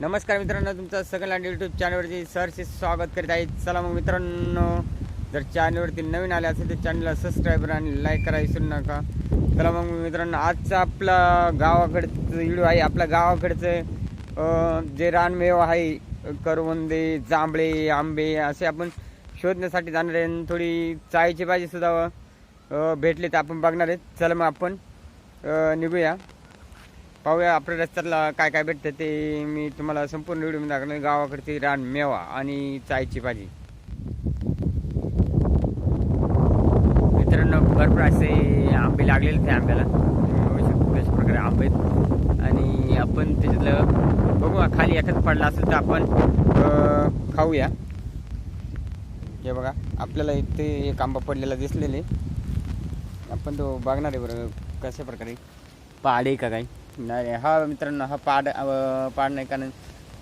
नमस्कार मित्रांनो तुमचं सगळ्यांना यूट्यूब चॅनलवरती सरचे स्वागत करीत आहे. चला मग मित्रांनो जर चॅनलवरती नवीन आले असेल तर चॅनलला सबस्क्राईब आणि लाईक करायला विसरू नका. चला मग मित्रांनो आजचा आपला गावाकडचं व्हिडिओ आहे. आपल्या गावाकडचं जे रानमेव आहे करवंदे जांभळे आंबे असे आपण शोधण्यासाठी जाणार आहे. आणि थोडी चायची भाजी सुद्धा भेटली तर आपण बघणार आहेत. चला मग आपण निघूया. पाहूया आपल्या रस्त्याला काय काय भेटतं ते मी तुम्हाला संपूर्ण व्हिडिओ दाखवलं गावाकडची रान मेवा आणि चायची भाजी. मित्रांनो भरपूर असे आंबे लागलेले ते आंब्याला. कशा प्रकारे आंबे आणि आपण त्याच्यातलं बघू खाली एखादं पडला असेल तर आपण खाऊया. हे बघा आपल्याला इथे एक आंबा पडलेला दिसलेले आपण तो बघणार आहे बरं कशा प्रकारे. पाडे का काही नाही नाही. हा मित्रांनो हा पाड अं, पाड नाही कारण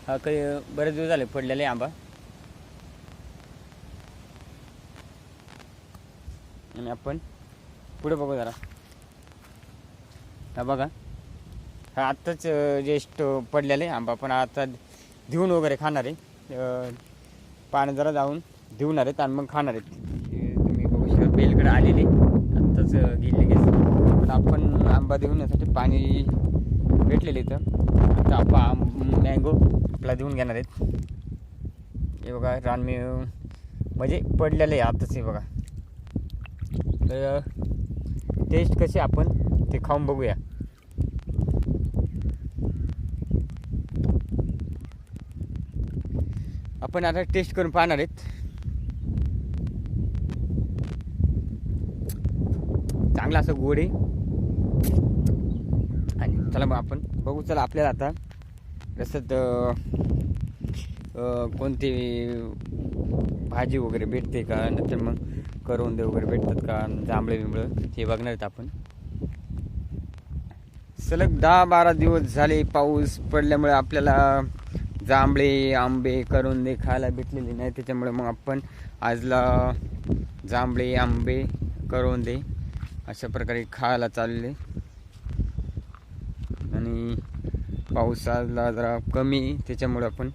हा काही बरेच दिवस झाले पडलेले आंबा. आणि आपण पुढे बघू जरा. हा बघा. हा आत्ताच जेस्ट पडलेले आंबा पण आता देऊन वगैरे खाणार आहे. अं, पानं जरा जाऊन देऊन आहेत आणि मग खाणार आहेत. हे तुम्ही बघू शकता बेलकडे आलेले. आत्ताच गेले गेले पण आपण आंबा देऊन पाणी भेटलेले इथं. आता आप मँगो आपला देऊन घेणार आहेत. हे बघा रानमे म्हणजे पडलेले आहे आताच हे बघा. तर टेस्ट कशी आपण ते खाऊन बघूया. आपण आता टेस्ट करून पाहणार आहेत. चांगला असं गोड आहे. चला मग आपण बघू चला आपल्याला आता रस्त्यात कोणती भाजी वगैरे भेटते का? नंतर मग करवंदे वगैरे भेटतात का? जांभळे बिंबळं हे बघणार आहेत आपण. सलग दहा बारा दिवस झाले पाऊस पडल्यामुळे आपल्याला जांभळे आंबे करवंदे खायला भेटलेले नाही. त्याच्यामुळे मग आपण आजला जांभळे आंबे करवंदे अशा प्रकारे खायला चालले आणि पावसाला जरा कमी त्याच्यामुळे आपण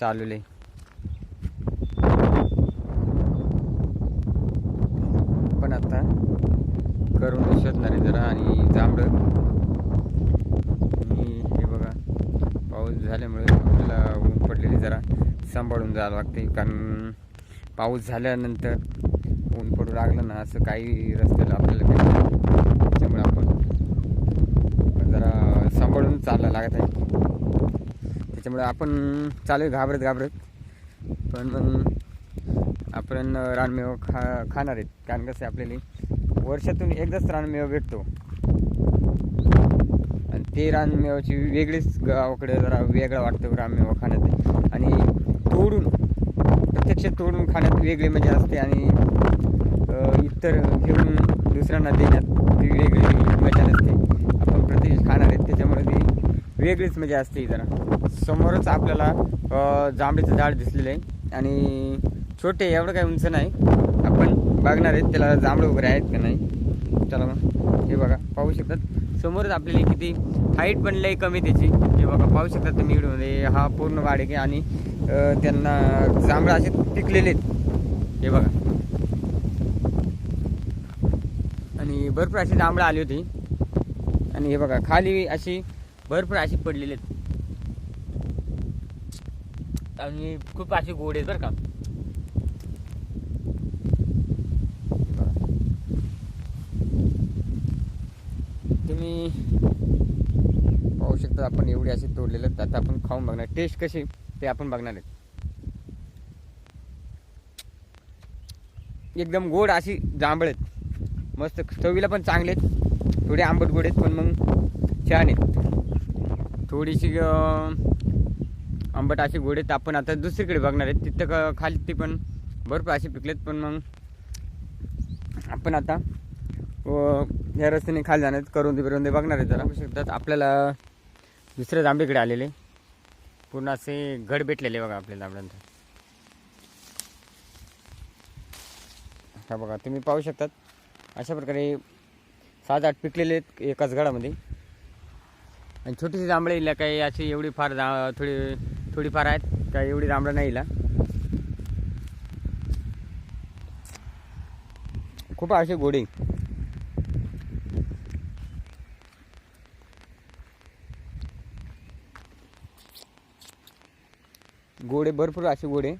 चालवले पण आता करून शोधणार आहे जरा आणि जांभळं. आणि हे बघा पाऊस झाल्यामुळे आपल्याला ऊन पडलेली जरा सांभाळून जावं लागते कारण पाऊस झाल्यानंतर ऊन पडू लागलं ना असं काही रस्त्याला आपल्याला भेटतं त्याच्यामुळे आपण जरा सांभाळून चालायला लागत आहे. त्याच्यामुळे आपण चालू आहे घाबरत घाबरत. पण मग आपण रानमेवा खा खाणार आहेत. कारण कसं आहे आपल्याला वर्षातून एकदाच रानमेवा भेटतो. आणि ते रानमेवाची वेगळीच गावाकडे जरा वेगळा वाटतो रानमेवा खाण्यात. आणि तोडून प्रत्यक्ष तोडून खाण्यात वेगळी मजा असते आणि इतर घेऊन दुसऱ्यांना देण्यात वेगळी मजा नसते आपण प्रत्यक्ष खाणार आहेत त्याच्यामुळे ती वेगळीच मजा असते जरा. समोरच आपल्याला जांभळीचं झाड दिसलेलं आहे आणि छोटे एवढं काही उंच नाही. आपण बघणार आहेत त्याला जांभळं वगैरे आहेत का नाही. चला मग हे बघा पाहू शकतात. समोरच आपल्याला किती हाईट पण लई कमी त्याची. हे बघा पाहू शकतात तुम्ही व्हिडिओमध्ये. हा पूर्ण वाढ आहे आणि त्यांना जांभळं असे पिकलेले आहेत. हे बघा. आणि भरपूर अशी जांभळं आली होती. आणि हे बघा खाली अशी भरपूर अशी पडलेले आहेत. आणि खूप असे गोड आहेत बरं का. तुम्ही पाहू शकता आपण एवढे असे तोडलेले आहेत. आता आपण खाऊन बघणार. टेस्ट कशी ते आपण बघणार आहेत. एकदम गोड अशी जांभळ आहेत. मस्त चवीला पण चांगले आहेत. थोडे आंबट गोड आहेत पण मग छान आहेत. थोडीशी आंबट अशी गोडे आहेत आपण आता दुसरीकडे बघणार आहेत. तिथं क- खाली ती पण भरपूर असे पिकलेत पण मग आपण आता या रस्त्याने खाली जाण्यात करून दे बिरून दे बघणार आहेत जरा. शकतात आपल्याला दुसऱ्या जांभळीकडे आलेले पूर्ण असे घड भेटलेले बघा आपल्या जांभळांचं हा बघा तुम्ही पाहू शकतात. अशा प्रकारे सात आठ पिकलेले आहेत एकाच घडामध्ये आणि छोटीशी जांभळं इला काही अशी एवढी फार जा थोडी थोडीफार आहेत. काही एवढी जांभळं नाही इला. खूप अशी गोडे. गोडे भरपूर असे गोडे.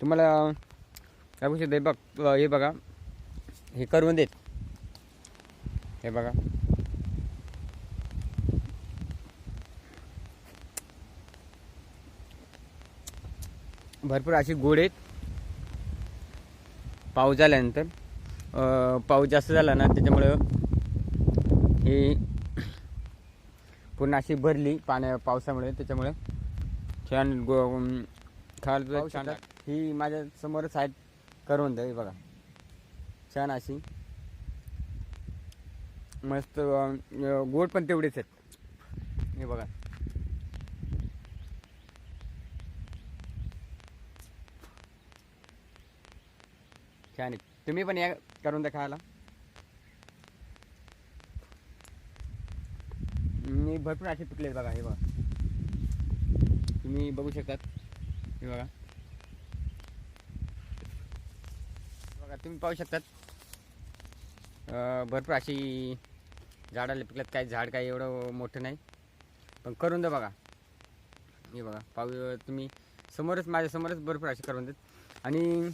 तुम्हाला काय शकतो हे बघ हे बघा. हे करून देत. हे बघा. भरपूर अशी गोड आहेत. पाऊस झाल्यानंतर पाऊस जास्त झाला ना त्याच्यामुळं ही पूर्ण अशी भरली पाण्या पावसामुळे. त्याच्यामुळे छान गो छान ही माझ्या समोरच आहेत. करून हे बघा. छान अशी. मस्त गोड पण तेवढेच आहेत. हे बघा. छान आहेत. तुम्ही पण या करून द्या खायला. मी भरपूर असे पिकले बघा हे बघा. तुम्ही बघू शकतात. हे बघा. तुम्ही पाहू शकतात. भरपूर अशी झाडाला पिकल्यात. काही झाड काही एवढं मोठं नाही. पण करून द्या बघा. हे बघा पाहू तुम्ही समोरच माझ्यासमोरच भरपूर अशी करून देत. आणि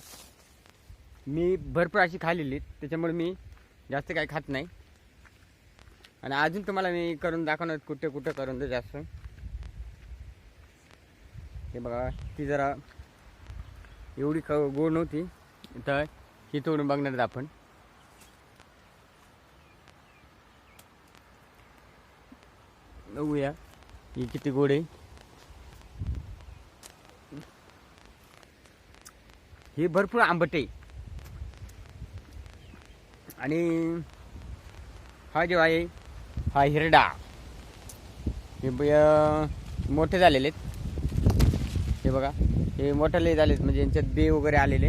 मी भरपूर अशी खाल्लेली त्याच्यामुळे मी जास्त काही खात नाही. आणि अजून तुम्हाला मी करून दाखवणार कुठे कुठे करून दे जास्त. हे बघा ती जरा एवढी क गोड नव्हती. तर ही तोडून बघणार आहेत आपण. बघूया ही किती गोड आहे. ही भरपूर आंबट आहे. आणि हा जो आहे हा हिरडा. हे मोठे झालेले आहेत. हे बघा हे मोठाले झालेत म्हणजे यांच्यात बे वगैरे आलेले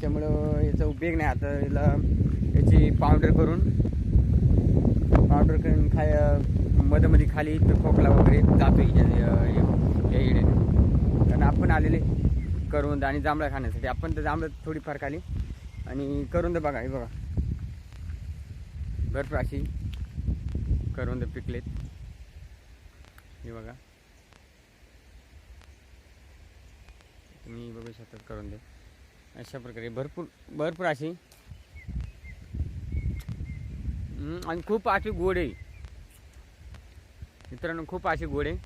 त्याच्यामुळं याचा उपयोग नाही. आता याला याची पावडर करून पावडर करून खाय मध्येमध्ये खाली तर खोकला वगैरे जातो या या इड्याने कारण आपण आलेले करून आणि जांभळा खाण्यासाठी. आपण तर जांभळं थोडीफार खाली. आणि करून दे बघा हे बघा. भरपूर अशी करून दे पिकलेत. हे बघा. तुम्ही बघू शकता करून दे अशा प्रकारे. भरपूर भरपूर अशी. आणि खूप अशी गोड आहे. मित्रांनो खूप अशी गोड आहे.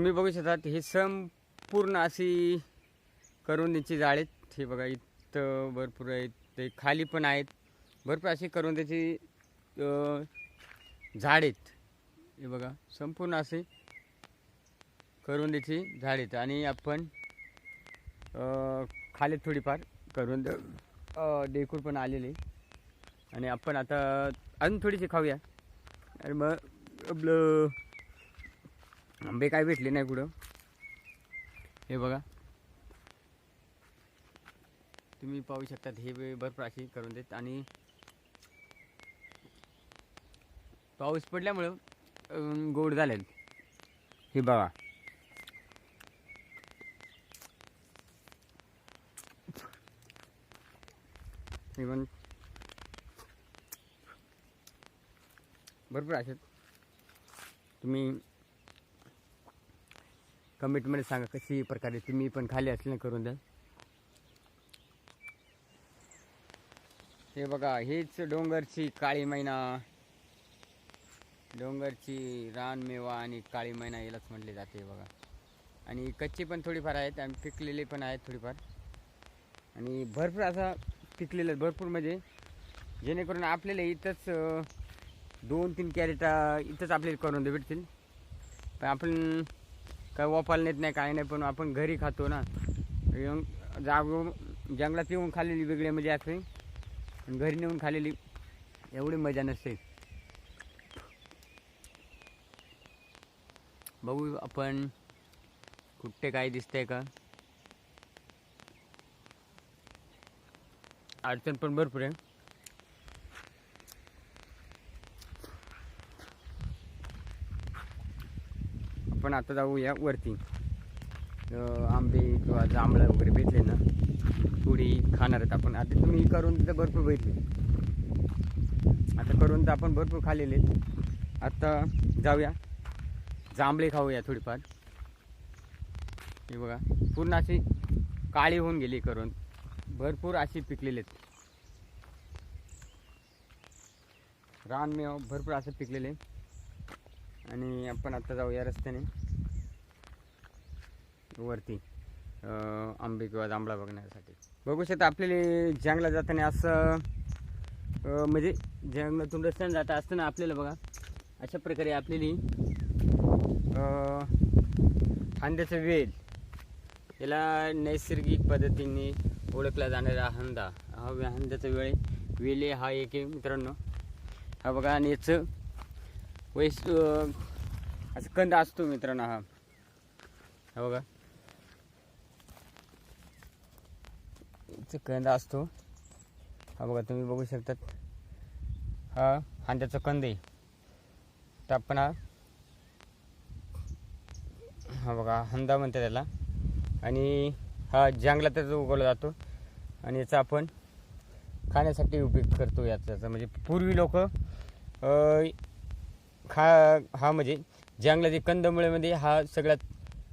तुम्ही बघू शकता हे संपूर्ण अशी करुंदीची झाड आहेत. हे बघा इथं भरपूर आहेत ते खाली पण आहेत. भरपूर अशी करुंदीची झाड आहेत. हे बघा संपूर्ण असे करुंदीची झाड आहेत. आणि आपण खाली थोडीफार करुंद अं, डेकूर पण आलेले आणि आपण आता अजून थोडीशी खाऊया. आणि मग आपलं आंबे काय भेटले नाही कुठं. हे बघा. तुम्ही पाहू शकतात हे बे- भरपूर अशी करून देत. आणि पाऊस पडल्यामुळं गोड झाले हे बघा. इव्हन भरपूर असे. तुम्ही कमेंटमध्ये सांगा कशी प्रकारे. तुम्ही पण खाली असल्याने करून द्या. हे बघा हेच डोंगरची काळी मैना. डोंगरची रानमेवा आणि काळी मैना यालाच म्हटले जाते बघा. आणि कच्ची पण थोडीफार आहेत आणि पिकलेले पण आहेत थोडीफार. आणि भरपूर असा पिकलेलं भरपूर म्हणजे जेणेकरून आपल्याला इथंच दोन तीन कॅरेटा इथंच आपल्याला करून दे भेटतील. पण आपण काय वापायला नेत नाही काय नाही पण आपण घरी खातो ना. येऊन जाग जंगलात येऊन खाल्लेली वेगळी मजा असते. आणि घरी नेऊन खाल्लेली एवढी मजा नसते. बघू आपण कुठे काय दिसतंय का? अडचण पण भरपूर आहे. आपण आता जाऊया वरती. आंबे किंवा जांभळं वगैरे भेटले ना थोडी खाणार आहेत आपण. आता तुम्ही करून तिथं भरपूर भेटले. आता करून तर आपण भरपूर खाल्लेले आता जाऊया. जांभळे खाऊया थोडीफार. हे बघा पूर्ण अशी काळी होऊन गेली करून. भरपूर अशी पिकलेले आहेत. रानमेव भरपूर असं पिकलेले आणि आपण आता जाऊया रस्त्याने. वरती आंबे किंवा जांभळा बघण्यासाठी. बघू शकता आपल्याला जंगला जाताना असं म्हणजे जंगलातून रस्त्याने जाता असताना आपल्याला बघा अशा प्रकारे आपल्याली अं, हांद्याचं वेल याला नैसर्गिक पद्धतीने ओळखला जाणारा हंदा. हा हंद्याचा वेळ वेले हा एक मित्रांनो. हा बघा आणि याचं वैस असं कंद असतो मित्रांनो हा. हा बघा. कंद असतो. हा बघा तुम्ही बघू शकतात. हा हांड्याचा कंद आहे. तर आपण हा हा बघा हंदा म्हणते त्याला. आणि हा जंगलातच उगवला जातो. आणि याचा आपण खाण्यासाठी उपयोग करतो याचा. म्हणजे पूर्वी लोक खा हा म्हणजे जंगलातील कंदमुळेमध्ये हा सगळ्यात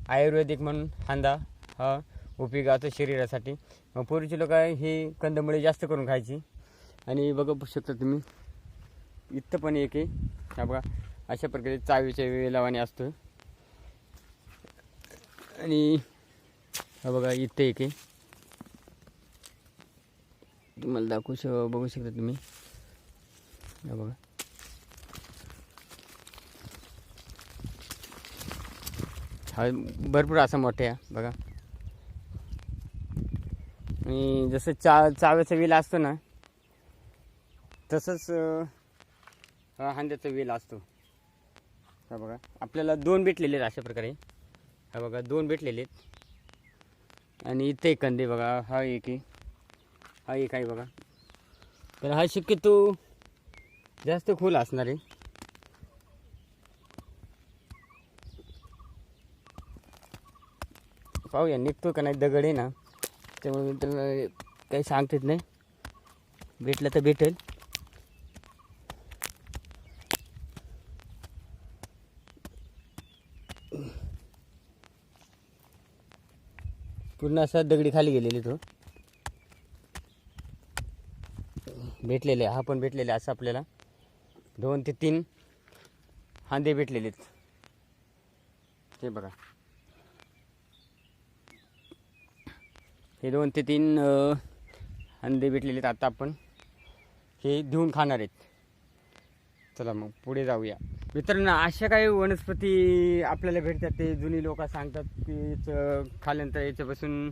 आयुर्वेदिक म्हणून हांदा हा उपयोग असतो शरीरासाठी. मग पूर्वीचे लोक हे कंदमुळे जास्त करून खायची. आणि बघू शकता तुम्ही इथं पण एक आहे. हा बघा अशा प्रकारे चावीच्या वेलावाने असतो आणि हा बघा इथं एक आहे. तुम्हाला दाखवू श बघू शकता तुम्ही. हा बघा. हा भरपूर असं मोठे आहे बघा. आणि जसं चा चाव्याचा वेल असतो ना तसंच हांद्याचा वेल असतो. हा बघा आपल्याला दोन भेटलेले आहेत अशा प्रकारे. हा बघा दोन भेटलेले आहेत. आणि इथे कंदे बघा हा एक आहे. हा एक आहे बघा. तर हा शक्यतो जास्त खोल असणार आहे. पाहूया. निघतो का नाही दगड आहे ना त्यामुळे मी त्याला काही सांगतेच नाही. भेटलं तर भेटेल. पूर्ण असा दगडी खाली गेलेली तो. भेटलेले हा पण भेटलेले असं आपल्याला. दोन ते तीन हांदे भेटलेले आहेत ते बघा. हे दोन ते तीन अंडे भेटलेले आहेत आता आपण. हे देऊन खाणार आहेत. चला मग पुढे जाऊया. मित्रांनो अशा काही वनस्पती आपल्याला भेटतात ते जुनी लोक सांगतात की खाल्यानंतर याच्यापासून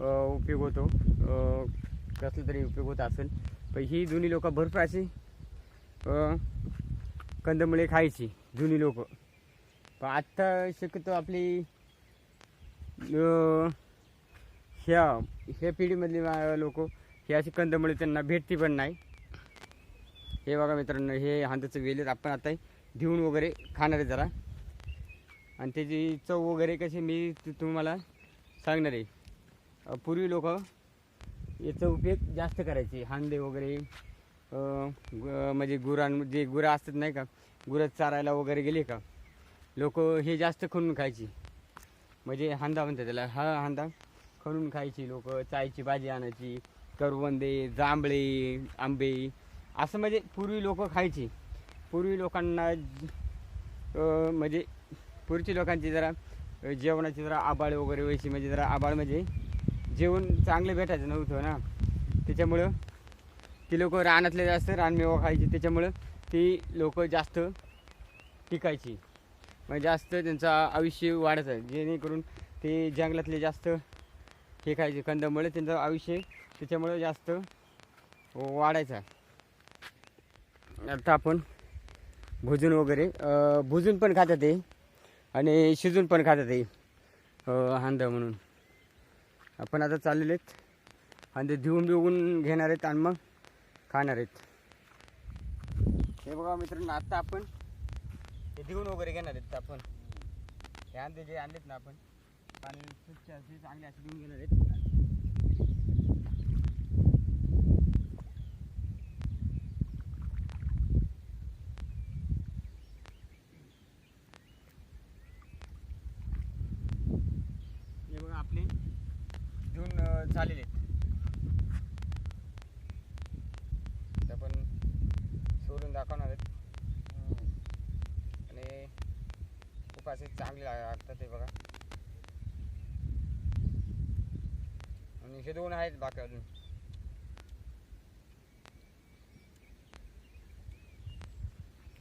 उपयोग होतो. कसलं कसला तरी उपयोग होत असेल. पण ही जुनी लोक भरपूर अशी कंदमुळे खायची जुनी लोक. पण आत्ता शक्यतो आपली ह्या ह्या पिढीमधली लोक हे अशी कंदमुळे त्यांना भेटती पण नाही. हे बघा मित्रांनो हे हांद्याचं वेल आहेत. आपण आता घेऊन वगैरे खाणार आहे जरा. आणि त्याची चव वगैरे कशी मी तुम्हाला सांगणार आहे. पूर्वी लोक याचा उपयोग जास्त करायचे. हांदे वगैरे ग- म्हणजे गुरां जे गुरं असतात नाही का गुरं चारायला वगैरे गेले का लोक हे जास्त खणून खायची. म्हणजे हांदा म्हणतात त्याला. हा हांदा खणून खायची लोक चायची भाजी आणायची करवंदे जांभळे आंबे असं म्हणजे पूर्वी लोक खायची. पूर्वी लोकांना म्हणजे पूर्वीची लोकांची जरा जेवणाची जरा आबाळ वगैरे व्हायची म्हणजे जरा आबाळ म्हणजे जेवण चांगलं भेटायचं नव्हतं ना. त्याच्यामुळं ती लोक रानातले जास्त रानमेवा खायची त्याच्यामुळं ती लोक जास्त पिकायची. म्हणजे जास्त त्यांचं आयुष्य वाढायचं जेणेकरून ते जंगलातले जास्त हे खायचे. कंदमुळे त्यांचं आयुष्य त्याच्यामुळे जास्त वाढायचं आहे. आता आपण भुजून वगैरे भुजून पण खातात ते आणि शिजून पण खातात ते हांद म्हणून. आपण आता चाललेले आहेत. आणि ते धुवून बिवून घेणार आहेत आणि मग खाणार आहेत. हे बघा मित्रांनो आता आपण हे धुवून वगैरे घेणार आहेत आपण. हे अंडे जे आणलेत ना आपण. असे चांगले असे घेणार आहेत. आपले अं, झालेले आहेत. आपण सोडून दाखवणार आहेत. आणि खूप असे चांगले लागतात ते बघा. असे दोन आहेत बाकी अजून.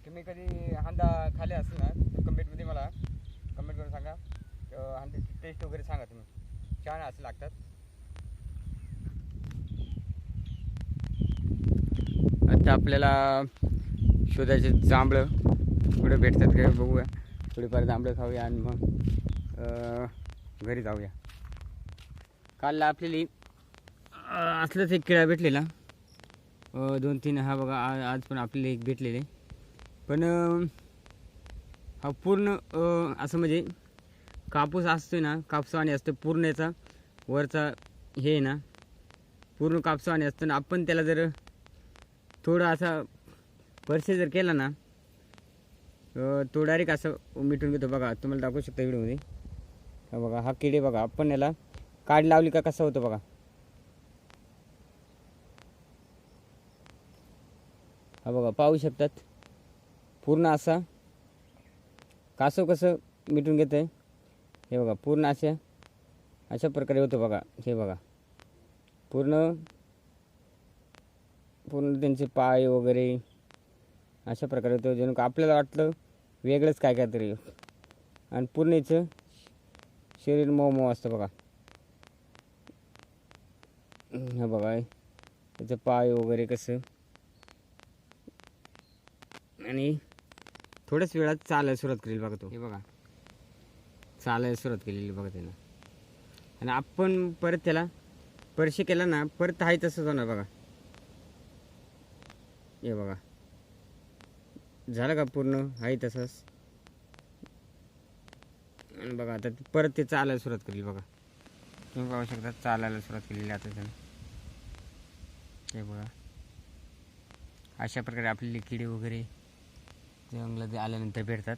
तुम्ही कधी हांदा खाल्ले असेल ना तर कमेंटमध्ये मला कमेंट करून सांगा. अं, हांद्याची टेस्ट वगैरे सांगा तुम्ही. छान असं लागतात. आता आपल्याला शोधायचे जांभळं. कुठे भेटतात काय बघूया. थोडीफार जांभळं खाऊया आणि मग घरी जाऊया. काल आपल्याला असलंच एक किडा भेटलेला. दोन तीन हा बघा आज पण आपल्याला एक भेटलेले. पण हा पूर्ण असं म्हणजे कापूस असतोय ना कापसावाने असतो पूर्ण याचा वरचा हे आहे ना पूर्ण कापसावाने असतं ना आपण त्याला जर थोडं असा परसे जर केला ना तो डायरेक्ट असं मिटून घेतो. बघा तुम्हाला दाखवू शकता व्हिडिओमध्ये. हा बघा हा किडे बघा आपण याला काढ लावली का कसा होतं बघा. हा बघा पाहू शकतात. पूर्ण असा कासव कसं मिटून घेतं आहे हे बघा पूर्ण अशा अशा प्रकारे होतं बघा. हे बघा. पूर्ण पूर्ण त्यांचे पाय वगैरे अशा प्रकारे होतं. जणू का आपल्याला वाटलं वेगळंच काय काय तरी. आणि पूर्ण याचं शरीर मऊ मऊ असतं बघा. हे बघा त्याचं पाय वगैरे कसं. आणि थोड्याच वेळात चालायला सुरुवात करेल बघा तो. हे बघा. चालायला सुरुवात केलेली बघा त्यानं. आणि आपण परत त्याला स्पर्श केला ना परत आहे तसंच होणार बघा. हे बघा. झालं का पूर्ण? आहे तसंच. आणि बघा आता परत ते चालायला सुरुवात केली बघा. तुम्ही पाहू शकता चालायला सुरुवात केलेली आता त्यानं. हे बघा. अशा प्रकारे आपल्याला किडे वगैरे जंगलात आल्यानंतर भेटतात.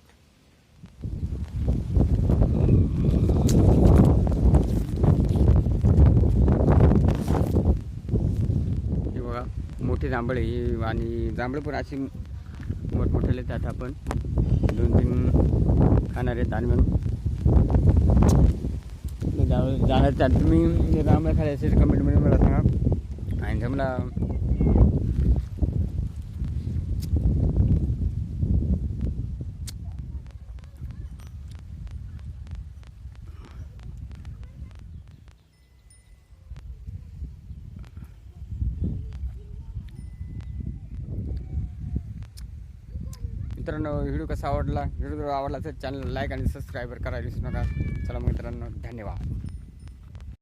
हे बघा मोठे जांभळे हे आणि जांभळे पण असे मोठमोठे त्यात आपण दोन तीन खाणार आहेत आणि मग जावं- जाणार त्यात तुम्ही हे जांभळे खाले असेल कमेंटमध्ये मला सांगा. आणि जर मला मित्रांनो व्हिडिओ कसा आवडला व्हिडिओ जर आवडला तर चॅनल लाईक आणि सबस्क्राईबर करायला विसरू नका. चला मित्रांनो धन्यवाद.